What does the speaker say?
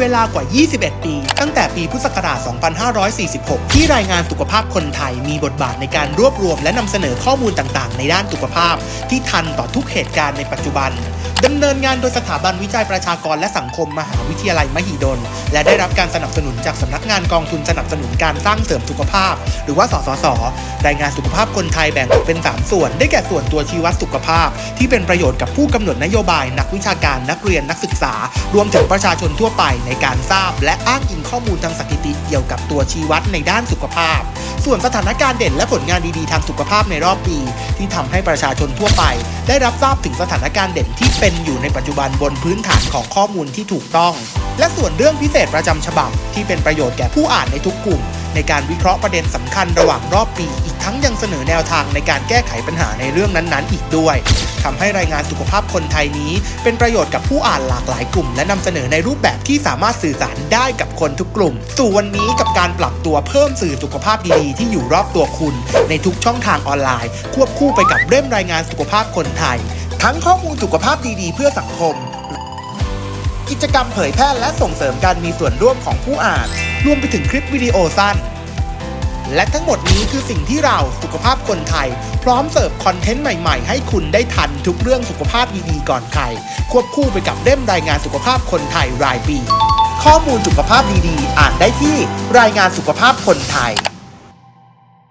เวลากว่า 21 ปี ตั้งแต่ปีพุทธศักราช 2546 ที่รายงานสุขภาพคนไทยมีบทบาทในการรวบรวมและนำเสนอข้อมูลต่างๆ ในด้านสุขภาพ ที่ทันต่อทุกเหตุการณ์ในปัจจุบันดำเนินงานโดยสถาบันวิจัยประชากรและสังคมมหาวิทยาลัยมหิดล และได้รับการสนับสนุนจากสำนักงานกองทุนสนับสนุนการสร้างเสริมสุขภาพ หรือว่าสสส รายงานสุขภาพคนไทยแบ่งออกเป็น 3 ส่วน ได้แก่ส่วนตัวชี้วัดสุขภาพ ที่เป็นประโยชน์กับผู้กำหนดนโยบาย นักวิชาการนักเรียนนักศึกษา รวมถึงประชาชนทั่วไปในการทราบ และอ้างอิงข้อมูลทางสถิติเกี่ยวกับตัวชี้วัดในด้านสุขภาพ ส่วนสถานการณ์เด่นและผลงานดีๆทางสุขภาพในรอบปี ที่ทำให้ประชาชนทั่วไป ได้รับทราบถึงสถานการณ์เด่นที่เป็นอยู่ในปัจจุบันบนพื้นฐานของข้อมูลที่ถูกต้อง และส่วนเรื่องพิเศษประจำฉบับ ที่เป็นประโยชน์แก่ผู้อ่านในทุกกลุ่ม ในการวิเคราะห์ประเด็นสำคัญระหว่างรอบปี อีกทั้งยังเสนอแนวทางในการแก้ไขปัญหาในเรื่องนั้นๆ อีกด้วย ทำให้รายงานสุขภาพคนไทยนี้ เป็นประโยชน์กับผู้อ่านหลากหลายกลุ่ม และนำเสนอในรูปแบบที่สามารถสื่อสารได้กับคนทุกกลุ่ม สู่วันนี้กับการปรับตัวเพิ่มสื่อสุขภาพดีๆ ที่อยู่รอบตัวคุณ ในทุกช่องทางออนไลน์ ควบคู่ไปกับเล่มรายงานสุขภาพคนไทย ทั้งข้อมูลสุขภาพดีๆ เพื่อสังคม กิจกรรมเผยแพร่และส่งเสริมการมีส่วนร่วมของผู้อ่าน รวมไปถึงคลิปวิดีโอสั้น และทั้งหมดนี้คือสิ่งที่เราสุขภาพคนไทย พร้อมเสิร์ฟคอนเทนต์ใหม่ๆ ให้คุณได้ทันทุกเรื่องสุขภาพดีๆก่อนใคร ควบคู่ไปกับเล่มรายงานสุขภาพคนไทยรายปี ข้อมูลสุขภาพดีๆ อ่านได้ที่รายงานสุขภาพคนไทย